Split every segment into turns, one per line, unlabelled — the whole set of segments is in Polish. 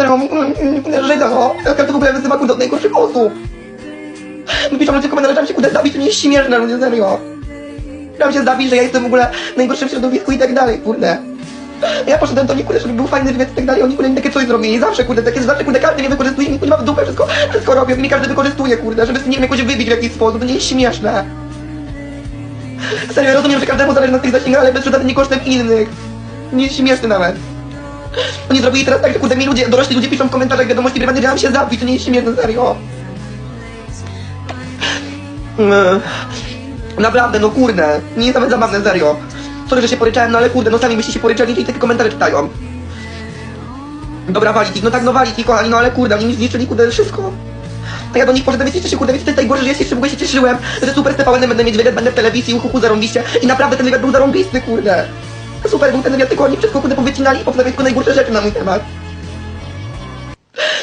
serio, Żyda, no. To w ogóle wyzywa, kurde, od najgorszych osób. Mi piszą ludzie w komentarzach, się, kurde, zabić, to nie jest śmieszne, ludzie, serio. Chciałem się zabić, że ja jestem w ogóle najgorszym w środowisku i tak dalej, kurde. Ja poszedłem do nich, kurde, żeby był fajny wywiad i tak dalej, oni kurde mi takie coś zrobili, zawsze kurde, takie, zawsze kurde, każdy mnie wykorzystuje, mi kurde ma w dupę, wszystko, wszystko robią, mnie każdy wykorzystuje, kurde, żeby nie wiem, jakoś wybić w jakiś sposób, to nie jest śmieszne. Serio, rozumiem, że każdemu zależy na tych zasięgach, ale bez nie kosztem innych. Nie jest śmieszne nawet. Oni zrobili teraz tak, że kurde mi ludzie, dorośli ludzie piszą w komentarzach wiadomości prywatne, że mam się zabić, to nie jest śmieszne, serio. Mm. Naprawdę, no kurde, nie jest nawet zabawne, serio. Sorry, że się poryczałem, no ale kurde, no sami byście się poryczali i takie komentarze czytają. Dobra, walić ich, no tak, no walić ich, kochani, no ale kurde, oni mi zniszczyli, kurde, wszystko. A ja do nich poszedłem, wiecie, się kurde, wiecie, to jest najgorsze, że ja się się cieszyłem, że super z będę mieć wywiad, będę w telewizji, uchuchu zarąbiście i naprawdę ten wywiad był zarąbisty, kurde. Super był ten wywiad, tylko oni wszystko, kurde, powycinali i powstawiali tylko najgorsze rzeczy na mój temat.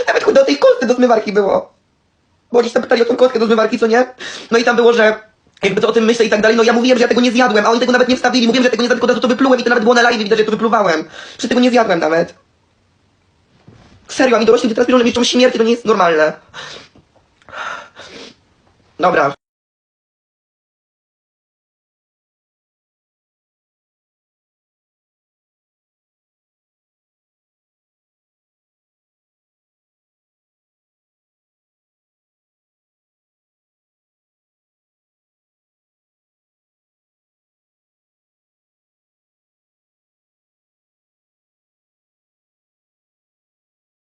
Nawet kurde o tej kostce do zmywarki było. Bo oni pytali o tą kostkę do zmywarki, co nie? No i tam było, że jakby to o tym myślę i tak dalej, no ja mówiłem, że ja tego nie zjadłem, a oni tego nawet nie wstawili, mówiłem, że tego nie zjadłem, tylko to wyplułem i to nawet było na live, widać, że to wypluwałem. Że tego nie zjadłem nawet. Serio, a mi dorośli teraz piszą, że mi śmierci, to nie jest normalne. Dobra.